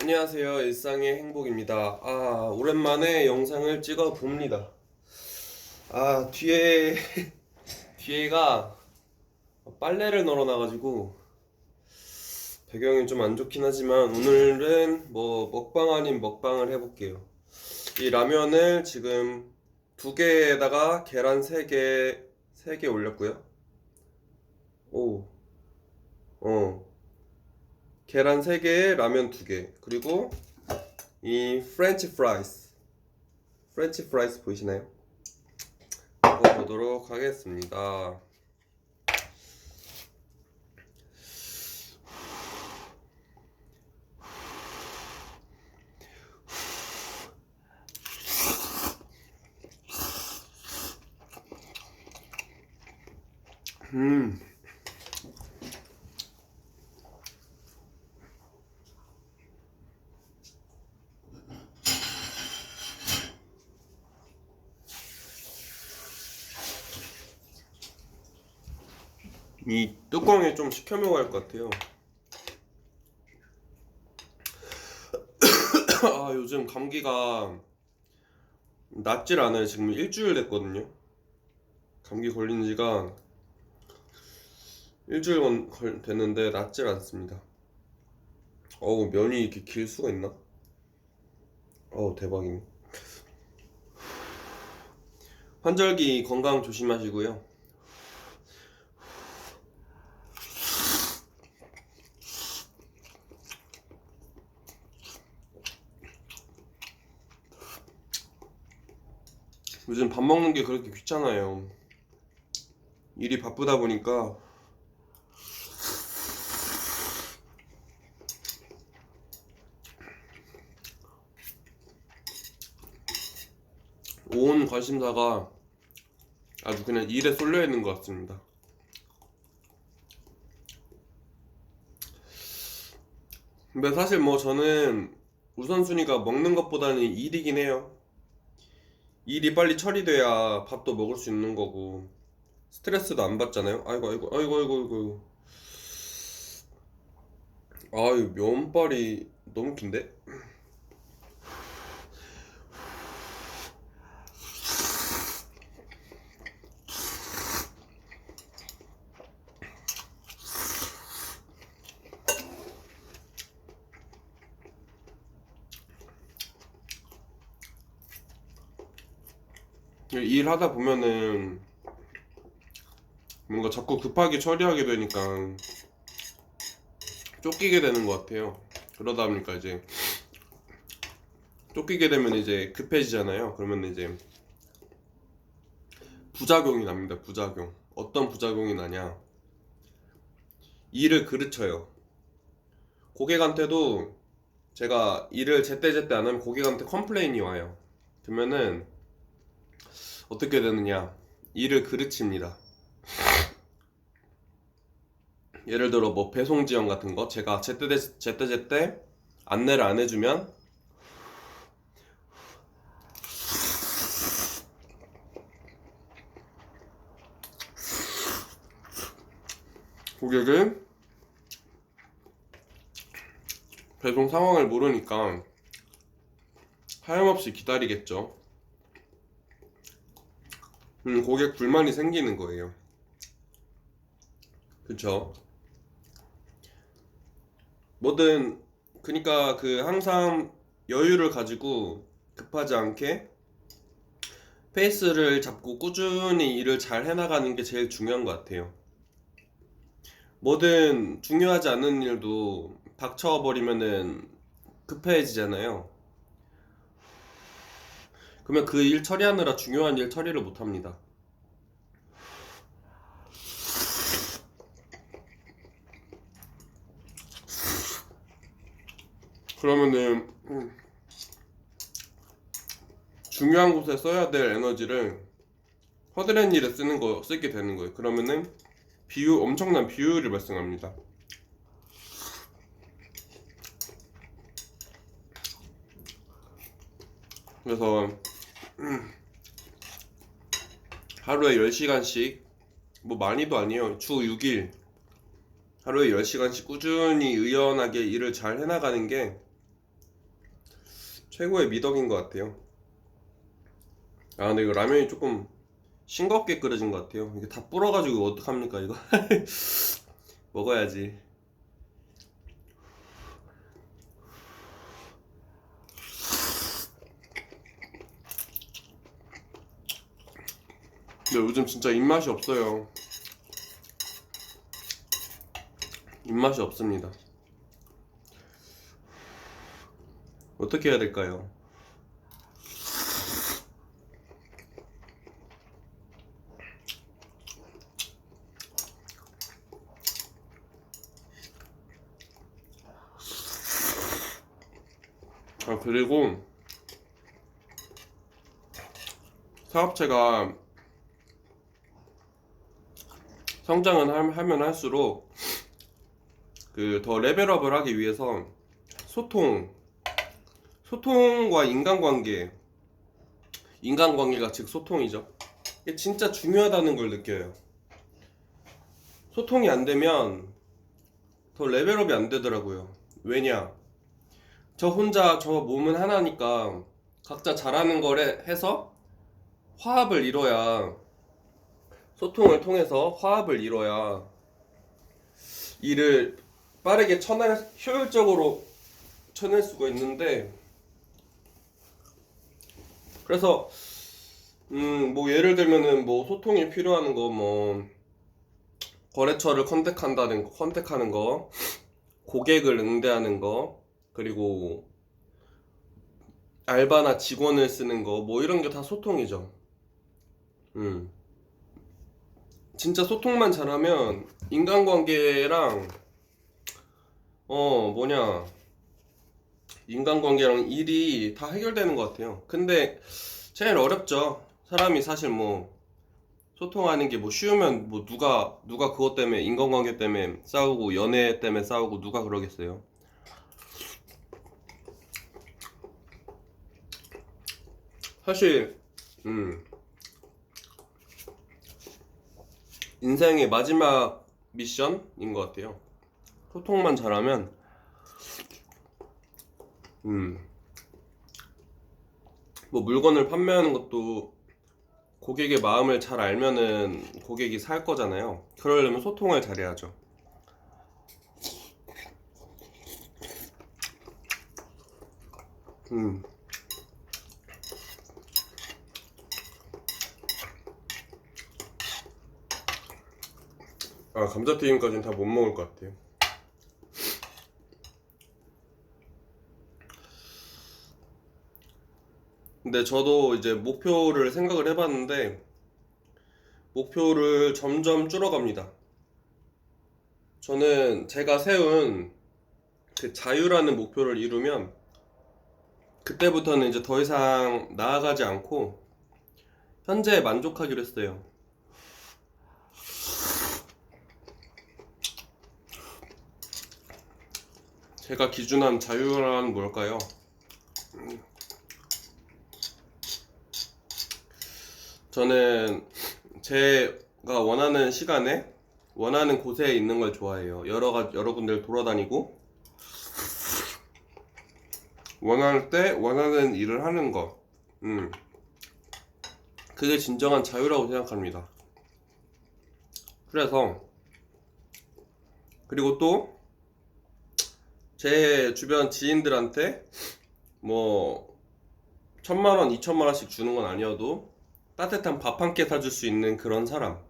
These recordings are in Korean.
안녕하세요. 일상의 행복입니다. 아, 오랜만에 영상을 찍어 봅니다. 아, 뒤에, 뒤에가 빨래를 널어 놔가지고 배경이 좀 안 좋긴 하지만 오늘은 뭐 먹방 아닌 먹방을 해볼게요. 이 라면을 지금 두 개에다가 계란 세 개, 세 개 올렸고요. 오, 어. 계란 3개에 라면 2개. 그리고 이 프렌치 프라이스 프렌치 프라이스 보이시나요? 먹어보도록 하겠습니다. 음 이 뚜껑에 좀 식혀 먹어야 할 것 같아요. 아, 요즘 감기가 낫질 않아요. 지금 일주일 됐거든요. 감기 걸린 지가 일주일 건- 걸- 됐는데 낫질 않습니다. 어우, 면이 이렇게 길 수가 있나? 어우, 대박이네. 환절기 건강 조심하시고요. 요즘 밥 먹는 게 그렇게 귀찮아요. 일이 바쁘다 보니까 온 관심사가 아주 그냥 일에 쏠려 있는 것 같습니다. 근데 사실 뭐 저는 우선순위가 먹는 것보다는 일이긴 해요. 일이 빨리 처리돼야 밥도 먹을 수 있는 거고 스트레스도 안 받잖아요. 아이고 아이고 아이고 아이고 아이고. 아유 면발이 너무 긴데? 일하다 보면은 뭔가 자꾸 급하게 처리하게 되니까 쫓기게 되는 것 같아요. 그러다 보니까 이제 쫓기게 되면 이제 급해지잖아요. 그러면 이제 부작용이 납니다. 부작용. 어떤 부작용이 나냐? 일을 그르쳐요. 고객한테도 제가 일을 제때제때 안 하면 고객한테 컴플레인이 와요. 그러면은 어떻게 되느냐? 일을 그르칩니다. 예를 들어 뭐 배송 지연 같은 거 제가 제때 제때 제때 안내를 안 해주면 고객은 배송 상황을 모르니까 하염없이 기다리겠죠. 음, 고객 불만이 생기는 거예요. 그쵸? 뭐든, 그니까 그 항상 여유를 가지고 급하지 않게 페이스를 잡고 꾸준히 일을 잘 해나가는 게 제일 중요한 것 같아요. 뭐든 중요하지 않은 일도 닥쳐버리면은 급해지잖아요. 그러면 그 일 처리하느라 중요한 일 처리를 못 합니다. 그러면은 음, 중요한 곳에 써야 될 에너지를 허드렛 일에 쓰는 거 쓰게 되는 거예요. 그러면은 비유 엄청난 비효율이 발생합니다. 그래서 음, 하루에 10시간씩 뭐 많이도 아니에요. 주 6일 하루에 10시간씩 꾸준히 의연하게 일을 잘 해나가는 게 최고의 미덕인 것 같아요. 아 근데 이거 라면이 조금 싱겁게 끓여진 것 같아요. 이게 다 불어가지고 어떡합니까 이거? 먹어야지. 근데 요즘 진짜 입맛이 없어요. 입맛이 없습니다. 어떻게 해야 될까요? 아, 그리고 사업체가 성장은 하- 하면 할수록 그 더 레벨업을 하기 위해서 소통, 소통과 인간관계, 인간관계가 즉 소통이죠. 이게 진짜 중요하다는 걸 느껴요. 소통이 안 되면 더 레벨업이 안 되더라고요. 왜냐? 저 혼자 저 몸은 하나니까 각자 잘하는 걸 해- 해서 화합을 이뤄야 소통을 통해서 화합을 이뤄야 일을 빠르게 쳐낼 효율적으로 쳐낼 수가 있는데 그래서 음 뭐 예를 들면은 뭐 소통이 필요한 거 뭐 거래처를 컨택한다는 거 컨택하는 거 고객을 응대하는 거 그리고 알바나 직원을 쓰는 거 뭐 이런 게 다 소통이죠. 음. 진짜 소통만 잘하면 인간관계랑 어 뭐냐 인간관계랑 일이 다 해결되는 것 같아요. 근데 제일 어렵죠. 사람이 사실 뭐 소통하는 게 뭐 쉬우면 뭐 누가 누가 그것 때문에 인간관계 때문에 싸우고 연애 때문에 싸우고 누가 그러겠어요. 사실 음 인생의 마지막 미션인 것 같아요. 소통만 잘하면, 음, 뭐 물건을 판매하는 것도 고객의 마음을 잘 알면은 고객이 살 거잖아요. 그러려면 소통을 잘해야죠. 음. 아, 감자튀김까지는 다 못 먹을 것 같아요. 근데 저도 이제 목표를 생각을 해봤는데, 목표를 점점 줄어갑니다. 저는 제가 세운 그 자유라는 목표를 이루면, 그때부터는 이제 더 이상 나아가지 않고, 현재에 만족하기로 했어요. 제가 기준한 자유란 뭘까요? 저는 제가 원하는 시간에 원하는 곳에 있는 걸 좋아해요. 여러 가 여러 군데를 돌아다니고 원할 때 원하는 일을 하는 거. 음. 그게 진정한 자유라고 생각합니다. 그래서 그리고 또 제 주변 지인들한테 뭐 천만 원, 이천만 원씩 주는 건 아니어도 따뜻한 밥 한 끼 사줄 수 있는 그런 사람.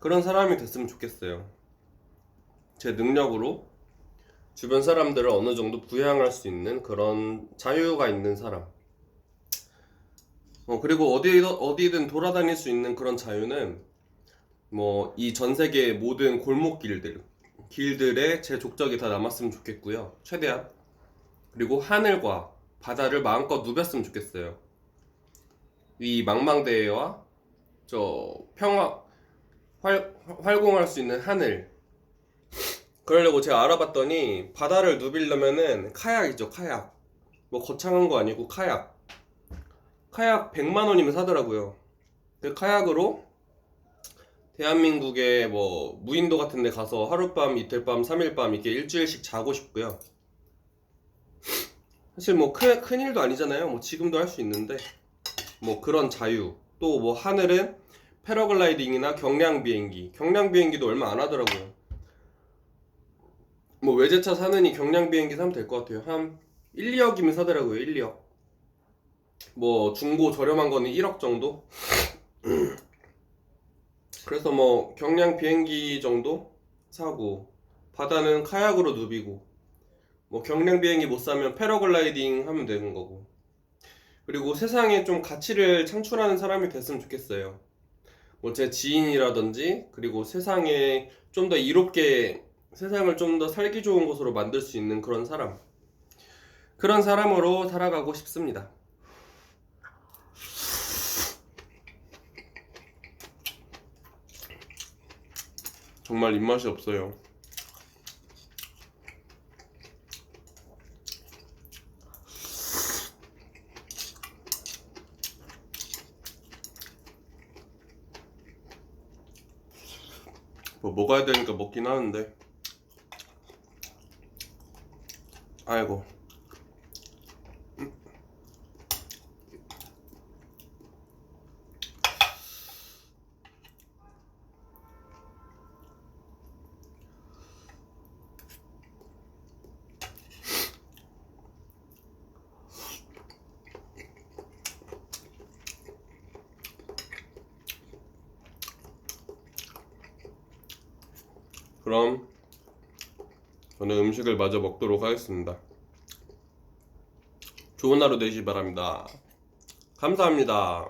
그런 사람이 됐으면 좋겠어요. 제 능력으로 주변 사람들을 어느 정도 부양할 수 있는 그런 자유가 있는 사람. 어, 그리고 어디, 어디든 돌아다닐 수 있는 그런 자유는 뭐 이 전 세계 모든 골목길들, 길들에 제 족적이 다 남았으면 좋겠고요. 최대한. 그리고 하늘과 바다를 마음껏 누볐으면 좋겠어요. 이 망망대해와 저 평화 활, 활공할 수 있는 하늘. 그러려고 제가 알아봤더니 바다를 누비려면은 카약이죠 카약. 뭐 거창한 거 아니고 카약. 카약 100만 원이면 사더라고요. 그 카약으로 대한민국의 뭐 무인도 같은 데 가서 하룻밤 이틀밤 3일밤 이렇게 일주일씩 자고 싶고요. 사실 뭐 큰, 큰 일도 아니잖아요. 뭐 지금도 할 수 있는데 뭐 그런 자유 또 뭐 하늘은 패러글라이딩이나 경량 비행기 경량 비행기도 얼마 안 하더라고요. 뭐 외제차 사느니 경량 비행기 사면 될 것 같아요. 한 1, 2억이면 사더라고요. 1, 2억. 뭐 중고 저렴한 거는 1억 정도? 그래서 뭐 경량 비행기 정도 사고 바다는 카약으로 누비고 뭐 경량 비행기 못 사면 패러글라이딩 하면 되는 거고 그리고 세상에 좀 가치를 창출하는 사람이 됐으면 좋겠어요. 뭐 제 지인이라든지 그리고 세상에 좀 더 이롭게 세상을 좀 더 살기 좋은 곳으로 만들 수 있는 그런 사람 그런 사람으로 살아가고 싶습니다. 정말 입맛이 없어요. 뭐 먹어야 되니까 먹긴 하는데. 아이고. 그럼 저는 음식을 마저 먹도록 하겠습니다. 좋은 하루 되시기 바랍니다. 감사합니다.